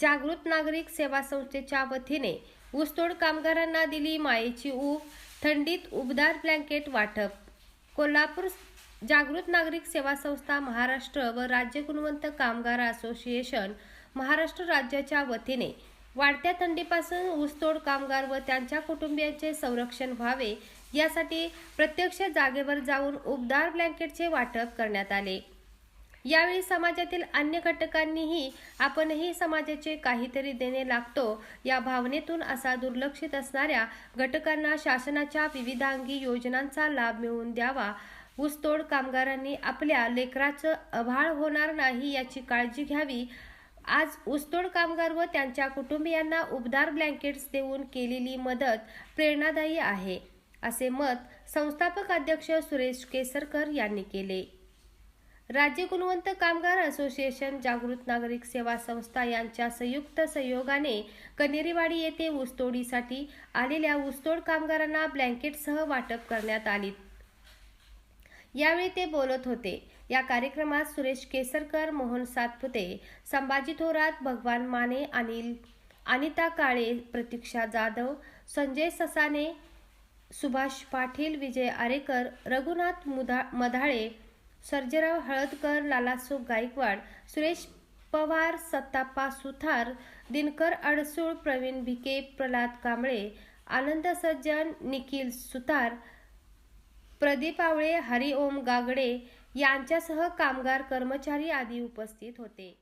जागृत नागरिक सेवा संस्थेच्या वतीने ऊसतोड कामगारांना दिली मायेची ऊब थंडीत उबदार ब्लँकेट वाटप. कोल्हापूर जागृत नागरिक सेवा संस्था महाराष्ट्र व राज्य गुणवंत कामगार असोसिएशन महाराष्ट्र राज्याच्या वतीने वाढत्या थंडीपासून ऊसतोड कामगार व त्यांच्या कुटुंबियांचे संरक्षण व्हावे यासाठी प्रत्यक्ष जागेवर जाऊन उबदार ब्लँकेटचे वाटप करण्यात आले. यावेळी समाजातील अन्य घटकांनीही आपणही समाजाचे काहीतरी देणे लागतो. या भावनेतून असा दुर्लक्षित असणाऱ्या घटकांना शासनाच्या विविधांगी योजनांचा लाभ मिळवून द्यावा. ऊसतोड कामगारांनी आपल्या लेकराचं अभाळ होणार नाही याची काळजी घ्यावी. आज ऊसतोड कामगार व त्यांच्या कुटुंबियांना उबदार ब्लँकेट्स देऊन केलेली मदत प्रेरणादायी आहे असे मत संस्थापक अध्यक्ष सुरेश केसरकर यांनी केले. राज्य गुणवंत कामगार असोसिएशन जागृत नागरिक सेवा संस्था यांच्या संयुक्त सहयोगाने कनेरीवाडी येथे ऊसतोडीसाठी आलेल्या ऊसतोड कामगारांना ब्लँकेटसह वाटप करण्यात आली. यावेळी ते बोलत होते. या कार्यक्रमात सुरेश केसरकर मोहन सातपुते संभाजी थोरात भगवान माने अनिल अनिता काळे प्रतीक्षा जाधव संजय ससाने सुभाष पाटील विजय आरेकर रघुनाथ मुधा मधाळे सर्जेराव हळदकर लालासो गायकवाड सुरेश पवार सत्ताप्पा सुथार दिनकर अडसूळ प्रवीण भिके प्रल्हाद कांबळे आनंद सज्जन निखिल सुतार प्रदीप आवळे हरिओम गागडे यांच्यासह कामगार कर्मचारी आदी उपस्थित होते.